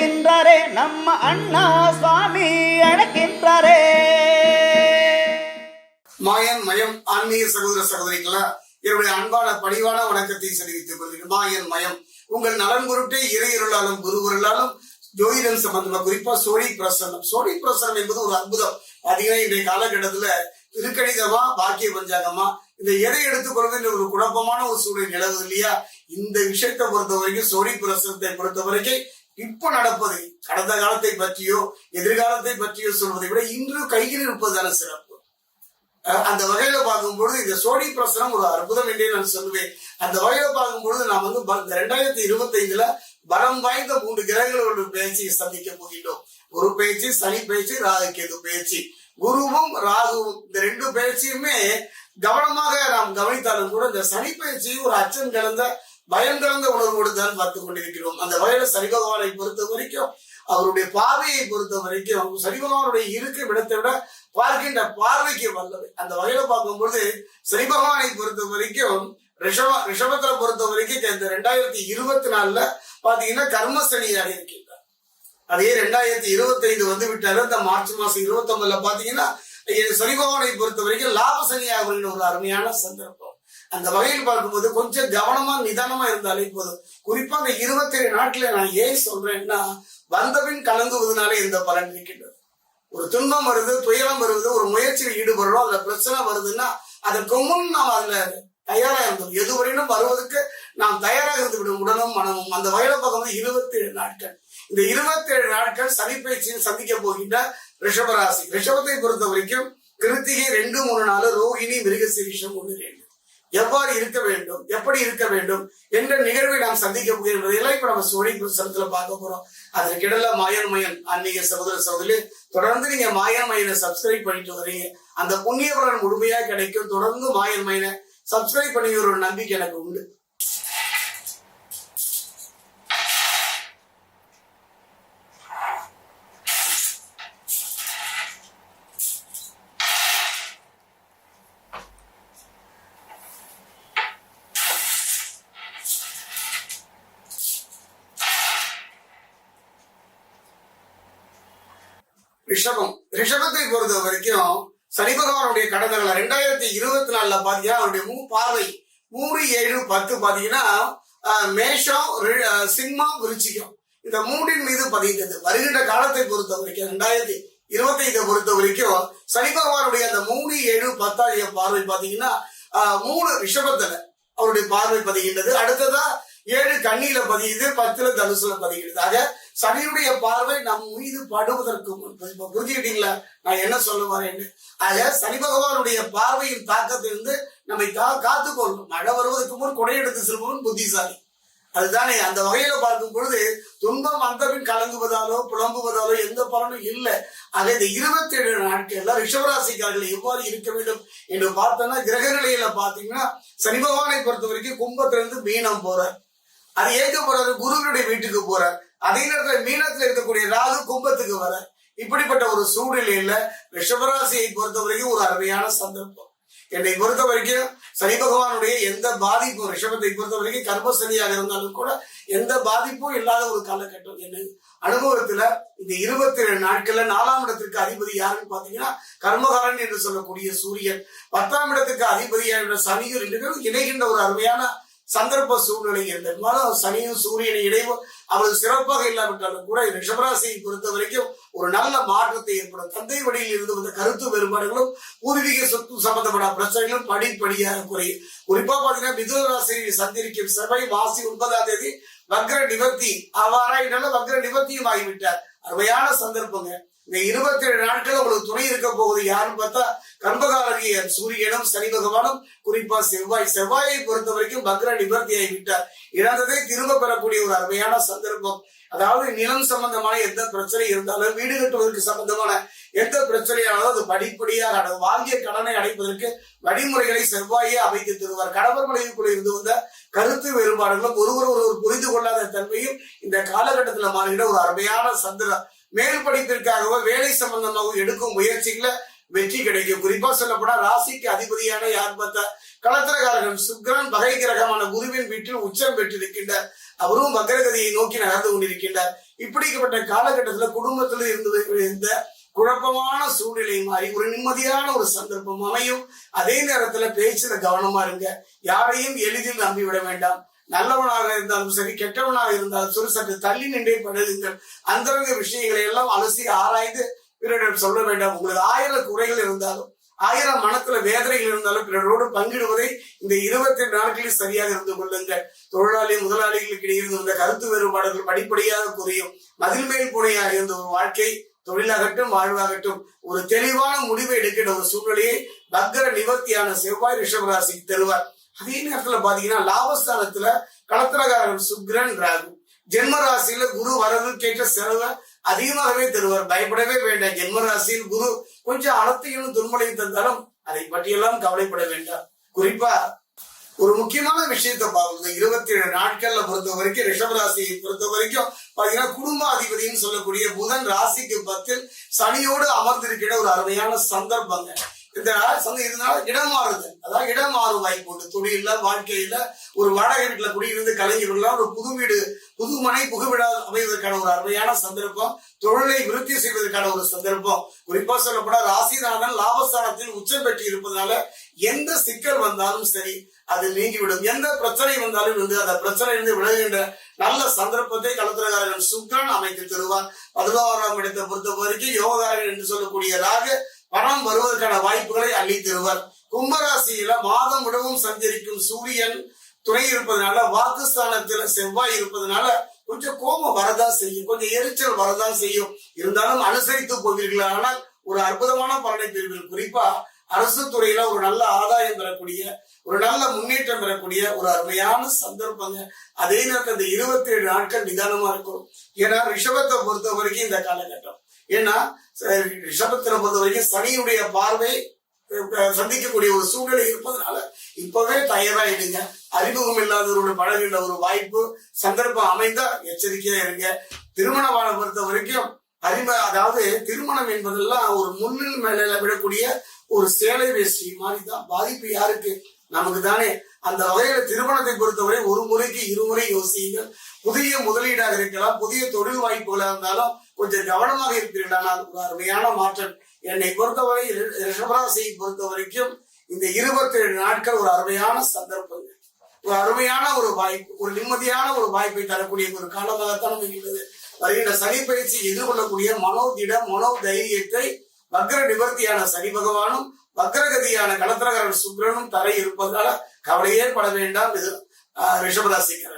அழைக்கின்றாரே நம்ம அண்ணா சுவாமி அழைக்கின்றாரே. மாயன் மயம் ஆன்மீக சகோதர சகோதரிகளா என்னுடைய அன்பான பணிவான வணக்கத்தை தெரிவித்துக் கொள்கிறேன். மாயன் மயம் உங்கள் நலன் பொருட்டே இறையருளாலும் குருவருளாலும் ஜோதிடம் சம்பந்தமா குறிப்பா சோழி பிரசனம் சோழி பிரசனம் என்பது ஒரு அற்புதம். பாத்தீங்கன்னா இன்றைய காலகட்டத்துல திருக்கணிதமா பாக்கிய பஞ்சாங்கமா இந்த எதை எடுத்துக்கொள்வது ஒரு குழப்பமான ஒரு சூழல் நிலவு இல்லையா? இந்த விஷயத்தை பொறுத்த வரைக்கும் சோழி பிரசனத்தை பொறுத்த வரைக்கும் இப்ப நடப்பது கடந்த காலத்தை பற்றியோ எதிர்காலத்தை பற்றியோ சொல்வதை விட இன்று கையில் இருப்பதான சிறப்பு. அந்த வகையில பார்க்கும்பொழுது இந்த சோடி பிரசனம் ஒரு அற்புதம் என்றே நான் சொல்லுவேன் அந்த வகையில பார்க்கும்பொழுது நாம் வந்து ப- ரெண்டாயிரத்தி இருபத்தி ஐந்துல பலம் வாய்ந்த மூன்று கிரகங்களோட பேச்சியை சந்திக்க போகின்றோம். குரு பேச்சு சனி பேச்சு ராகு கேது பேச்சு. குருவும் ராகுவும் இந்த ரெண்டு பேச்சையுமே கவனமாக நாம் கவனித்தாலும் கூட இந்த சனி பேச்சு ஒரு அச்சம் கலந்த பயம் கலந்த உணர்வோடு தான் பார்த்து கொண்டிருக்கிறோம். அந்த வகையில சரிபகவானை பொறுத்த வரைக்கும் அவருடைய பார்வையை பொறுத்த வரைக்கும் சரிபகவானுடைய இருக்கும் இடத்தை விட பார்க்கின்ற பார்வைக்கு வல்லவை. அந்த வகையில பார்க்கும்போது சரிபகவானை பொறுத்த வரைக்கும் ரிஷப ரிஷபத்துல பொறுத்த வரைக்கும் இந்த ரெண்டாயிரத்தி இருபத்தி நாலுல பாத்தீங்கன்னா கர்மசனியாக இருக்கின்றார் அதே ரெண்டாயிரத்தி இருபத்தி ஐந்து வந்து விட்டாரு. அந்த மார்ச் மாசம் இருபத்தி ஒன்பதுல பாத்தீங்கன்னா சனிபகவானை பொறுத்த வரைக்கும் லாபசனியாக ஒரு அருமையான சந்தர்ப்பம். அந்த வகையில் பார்க்கும்போது கொஞ்சம் கவனமா நிதானமா இருந்தாலே போதும். குறிப்பா அந்த இருபத்தி ஏழு நாட்களை நான் ஏன் சொல்றேன்னா வந்தபின் கலங்குவதனால இந்த பலன் இருக்கின்றது? ஒரு துன்பம் வருது துயரம் வருது ஒரு முயற்சியில் ஈடுபடுறோம் அதுல பிரச்சனை வருதுன்னா அதற்கு முன் நாம் அதுல தயாரா இருந்தோம். எதுவரையிலும் வருவதற்கு நாம் தயாராக இருந்து விடும் உடலும் மனமும். அந்த வகையில பார்க்கும்போது இருபத்தி ஏழு நாட்கள். இந்த இருபத்தி ஏழு நாட்கள் சனி பயிற்சியில் சந்திக்க போகின்ற ரிஷபராசி. ரிஷபத்தை பொறுத்த வரைக்கும் கிருத்திகை ரெண்டு மூணு நாள் ரோகிணி மிருகசீரிஷம் ஒன்று ரெண்டு. எவ்வாறு இருக்க வேண்டும் எப்படி இருக்க வேண்டும் என்ற நிகழ்வை நாம் சந்திக்க போகிறோம் எல்லாம் இப்ப நம்ம சோழி பிரசனத்துல பார்க்க போறோம். அதற்கிடல மாயன் மயன் ஆன்மீக சகோதர சகோதரி தொடர்ந்து நீங்க மாயன் மயனை சப்ஸ்கிரைப் பண்ணிட்டு வரீங்க. அந்த புண்ணிய பலன் முழுமையா கிடைக்கும். தொடர்ந்து மாயன் மயனை சப்ஸ்கிரைப் பண்ணி ஒரு நம்பிக்கை எனக்கு உண்டு. ரிஷபம். ரிஷபத்தை பொறுத்த வரைக்கும் சனி பகவானுடைய கடந்தங்களை ரெண்டாயிரத்தி இருபத்தி நாலுல பாத்தீங்கன்னா அவருடைய மூ பார்வை மூணு ஏழு பத்து பாத்தீங்கன்னா மேஷம் ரி- சிம்மம் விருச்சிகம். இந்த மூன்றின் மீது பதிந்தது. வருகின்ற காலத்தை பொறுத்த வரைக்கும் ரெண்டாயிரத்தி இருபத்தி ஐந்தை பொறுத்த வரைக்கும் சனி பகவானுடைய அந்த மூணு ஏழு பத்தாகிய பார்வை பாத்தீங்கன்னா மூணு ரிஷபத்துல அவருடைய பார்வை பதிகின்றது. அடுத்ததா ஏழு கண்ணியில பதியுது பத்துல தனுசுல பதிகிறது. ஆக சனியுடைய பார்வை நம் மீது படுவதற்கு முன். புரிஞ்சுக்கிட்டீங்களா? நான் என்ன சொல்ல வரேன்னு? ஆக சனி பகவானுடைய பார்வையின் தாக்கத்திலிருந்து நம்மை கா காத்துக்கொள்ளும். மழை வருவதற்கு முன் கொடை எடுத்து செல்பவன் புத்திசாலி. அதுதானே அந்த வகையில பார்க்கும் பொழுது துன்பம் வந்தபின் கலங்குவதாலோ புலம்புவதாலோ எந்த பலனும் இல்லை. ஆக இந்த இருபத்தி ஏழு நாட்கள்ல ரிஷபராசிக்காரர்கள் எவ்வாறு இருக்க வேண்டும் என்று பார்த்தோம்னா கிரக நிலையில பாத்தீங்கன்னா சனி பகவானை பொறுத்த வரைக்கும் கும்பத்திலிருந்து மீனம் போறார். அது ஏற்க போறாரு குருவினுடைய வீட்டுக்கு போறார். அதே நேரத்துல மீனத்துல இருக்கக்கூடிய ராகு கும்பத்துக்கு வர இப்படிப்பட்ட ஒரு சூழ்நிலையில ரிஷபராசியை பொறுத்த வரைக்கும் ஒரு அருமையான சந்தர்ப்பம். என்னை பொறுத்த வரைக்கும் சனி பகவானுடைய எந்த பாதிப்பும் ரிஷபத்தை பொறுத்த வரைக்கும் கர்ம சனியாக இருந்தாலும் கூட எந்த பாதிப்பும் இல்லாத ஒரு காலகட்டம். என்ன அனுபவத்துல இந்த இருபத்தி ஏழு நாட்கள்ல நாலாம் இடத்திற்கு அதிபதி யாருன்னு பாத்தீங்கன்னா கர்மகாரன் என்று சொல்லக்கூடிய சூரியன். பத்தாம் இடத்துக்கு அதிபதியான சனியும் ரெண்டு பேரும் இணைகின்ற ஒரு அருமையான சந்தர்ப்ப சூழ்நிலை இருந்தாலும் சனியும் சூரியனை இடையும் அவள் சிறப்பாக இல்லாவிட்டாலும் கூட ரிஷபராசியை பொறுத்த வரைக்கும் ஒரு நல்ல மாற்றத்தை ஏற்படும். தந்தை வழியில் இருந்து வந்த கருத்து வேறுபாடுகளும் பூர்வீக சொத்து சம்பந்தப்பட்ட பிரச்சனைகளும் படிப்படியாக குறையும். குறிப்பா பாத்தீங்கன்னா மிதுன ராசியை சந்திரிக்கும் செவ்வாய் மாசி ஒன்பதாம் தேதி வக்ர நிவர்த்தி அவ்வாறாயினால வக்ர நிவர்த்தியும் ஆகிவிட்டார். அருமையான சந்தர்ப்பங்க. இந்த இருபத்தி ஏழு நாட்கள் உங்களுக்கு துணை இருக்க போகுது. யாருன்னு பார்த்தா கர்ப்பகாரகிய சூரியனும் சனி பகவானும் குறிப்பா செவ்வாய். செவ்வாயை பொறுத்த வரைக்கும் பக்ர நிவர்த்தி ஆகிவிட்டார் இழந்ததை திரும்ப பெறக்கூடிய ஒரு அருமையான சந்தர்ப்பம். அதாவது நிலம் சம்பந்தமான எந்த பிரச்சனை இருந்தாலும் வீடு கட்டுவதற்கு சம்பந்தமான எந்த பிரச்சனையானாலும் அது படிப்படியாக வாங்கிய கடனை அடைப்பதற்கு வழிமுறைகளை செவ்வாயே அமைத்து தருவார். கணவர் மனைவிக்குள்ள இருந்து வந்த கருத்து வேறுபாடுகளும் ஒருவர் ஒருவர் புரிந்து கொள்ளாத தன்மையும் இந்த காலகட்டத்தில் மாறுகிற ஒரு அருமையான சந்திரம். மேல் படிப்பிற்காகவோ வேலை சம்பந்தமாகவோ எடுக்கும் முயற்சிகளை வெற்றி கிடைக்கும். குறிப்பா சொல்லப்போனா ராசிக்கு அதிபதியான யார் பார்த்தா களத்திரகாரகன் சுக்கிரன் பகை கிரகமான குருவின் வீட்டில் உச்சம் பெற்றிருக்கின்ற அவரும் வக்ரகதியை நோக்கி நகர்ந்து கொண்டிருக்கின்றார். இப்படிப்பட்ட காலகட்டத்துல குடும்பத்துல இருந்து இருந்த குழப்பமான சூழ்நிலை மாறி ஒரு நிம்மதியான ஒரு சந்தர்ப்பம் அமையும். அதே நேரத்துல பேச்சுல கவனமா இருங்க. யாரையும் எளிதில் நம்பிவிட வேண்டாம். நல்லவனாக இருந்தாலும் சரி கெட்டவனாக இருந்தாலும் சரி சற்று தள்ளி நின்றே படுதுங்கள் அந்தரங்க விஷயங்களை எல்லாம் அலசி ஆராய்ந்து பிறரிடம் சொல்ல வேண்டாம். உங்களது ஆயிரம் குறைகள் இருந்தாலும் ஆயிரம் மனத்துல வேதனைகள் இருந்தாலும் பிறரோடு பங்கிடுவதை இந்த இருபத்தி எட்டு நாட்களில் சரியாக இருந்து கொள்ளுங்கள். தொழிலாளி முதலாளிகளுக்கு இடையே இருந்து கருத்து வேறுபாடுகள் படிப்படியாக குறையும். மதில் மேல் புனையாக இருந்த ஒரு வாழ்க்கை தொழிலாகட்டும் வாழ்வாகட்டும் ஒரு தெளிவான முடிவை எடுக்கிற ஒரு சூழ்நிலையை பக்ர நிவர்த்தியான செவ்வாய் ரிஷபராசிக்கு தருவார். அதே நேரத்துல பாத்தீங்கன்னா லாபஸ்தானத்துல கலத்திரகாரன் சுக்ரன் ராகு. ஜென்மராசியில குரு வரவு கேட்ட செலவை அதிகமாகவே தருவார். பயப்படவே வேண்டாம். ஜென்ம ராசியில் குரு கொஞ்சம் அலத்தையும் துன்பலையும் தந்தாலும் அதை பற்றியெல்லாம் கவலைப்பட வேண்டாம். குறிப்பா ஒரு முக்கியமான விஷயத்தை பார்க்கணும். இருபத்தி ஏழு நாட்கள்ல பொறுத்த வரைக்கும் ரிஷபராசியை பொறுத்த வரைக்கும் பாத்தீங்கன்னா குடும்ப அதிபதினு சொல்லக்கூடிய புதன் ராசிக்கு பத்தில் சனியோடு அமர்ந்திருக்கிற ஒரு அருமையான சந்தர்ப்பங்க. இந்த சந்தை இதனால இடம் மாறுது. அதாவது இடம் மாறும் வாய்ப்பு உண்டு. தொழில வாழ்க்கையில ஒரு வாடகை வீட்டுல குடியிருந்து கலைஞர்கள்லாம் ஒரு புது வீடு புது மனை புகுவிடா அமைவதற்கான ஒரு அருமையான சந்தர்ப்பம். தொழிலை விருத்தி செய்வதற்கான ஒரு சந்தர்ப்பம். குறிப்பா சொல்லப்பட ராசிநாதன் லாபஸ்தானத்தில் உச்சம் பெற்று இருப்பதனால எந்த சிக்கல் வந்தாலும் சரி அது நீங்கிவிடும். எந்த பிரச்சனை வந்தாலும் வந்து அந்த பிரச்சனையிலிருந்து விலகுகின்ற நல்ல சந்தர்ப்பத்தை கலத்திரகாரன் சுக்ரன் அமைத்து தருவார். பதினோராம் இடத்தை பொறுத்த வரைக்கும் யோகாரன் என்று சொல்லக்கூடிய ராகு பணம் வருவதற்கான வாய்ப்புகளை அள்ளி தருவார் கும்பராசியில மாதம் விடவும் சஞ்சரிக்கும் சூரியன் துணை இருப்பதனால வாக்குஸ்தானத்துல செவ்வாய் இருப்பதனால கொஞ்சம் கோபம் வரதான் செய்யும். கொஞ்சம் எரிச்சல் வரதான் செய்யும். இருந்தாலும் அனுசரித்து போவீர்கள். ஆனால் ஒரு அற்புதமான பலனை பெறுவீர்கள். குறிப்பா அரசு துறையில ஒரு நல்ல ஆதாயம் பெறக்கூடிய ஒரு நல்ல முன்னேற்றம் பெறக்கூடிய ஒரு அருமையான சந்தர்ப்பங்க. அதே நேரத்தில் இந்த இருபத்தி ஏழு நாட்கள் நிதானமா இருக்கும் ஏன்னா ரிஷபத்தை பொறுத்த வரைக்கும் இந்த காலகட்டம். ஏன்னா அஹ், பொறுத்த வரைக்கும் சனியுடைய பார்வை சந்திக்கக்கூடிய ஒரு சூழ்நிலை இருப்பதனால இப்பவே தயாராயிடுங்க அறிமுகம் இல்லாதவரோட பழகின்ற ஒரு வாய்ப்பு சந்தர்ப்பம் அமைந்தா எச்சரிக்கையா இருங்க. திருமண பொறுத்த வரைக்கும் அறிம அதாவது திருமணம் என்பதெல்லாம் ஒரு முன்னில் மேல விடக்கூடிய ஒரு சேலை வேஷ்டி மாதிரி தான் பாதிப்பு யாருக்கு? நமக்கு தானே. அந்த வகையில திருமணத்தை பொறுத்தவரை ஒரு முறைக்கு இருமுறை யோசியுங்கள். புதிய முதலீடாக இருக்கலாம் புதிய தொழில் வாய்ப்புகளாக இருந்தாலும் கொஞ்சம் கவனமாக இருப்பீர்கள் ஒரு அருமையான மாற்றம் என்னை பொறுத்தவரை ரிஷபராசியை பொறுத்த வரைக்கும் இந்த இருபத்தேழு நாட்கள் ஒரு அருமையான சந்தர்ப்பங்கள். ஒரு அருமையான ஒரு வாய்ப்பு ஒரு நிம்மதியான ஒரு வாய்ப்பை தரக்கூடிய ஒரு காலமாகத்தான் இருக்கிறது வருகின்ற சனி பயிற்சி எதிர்கொள்ளக்கூடிய மனோதிட மனோ தைரியத்தை வக்ர நிவர்த்தியான சனி பகவானும் வக்ரகதியான கலத்திரகரன் சுக்கிரனும் தரை இருப்பதால கவலையே பட வேண்டாம். இது ஆஹ், ரிஷபராசிக்காரர்கள்.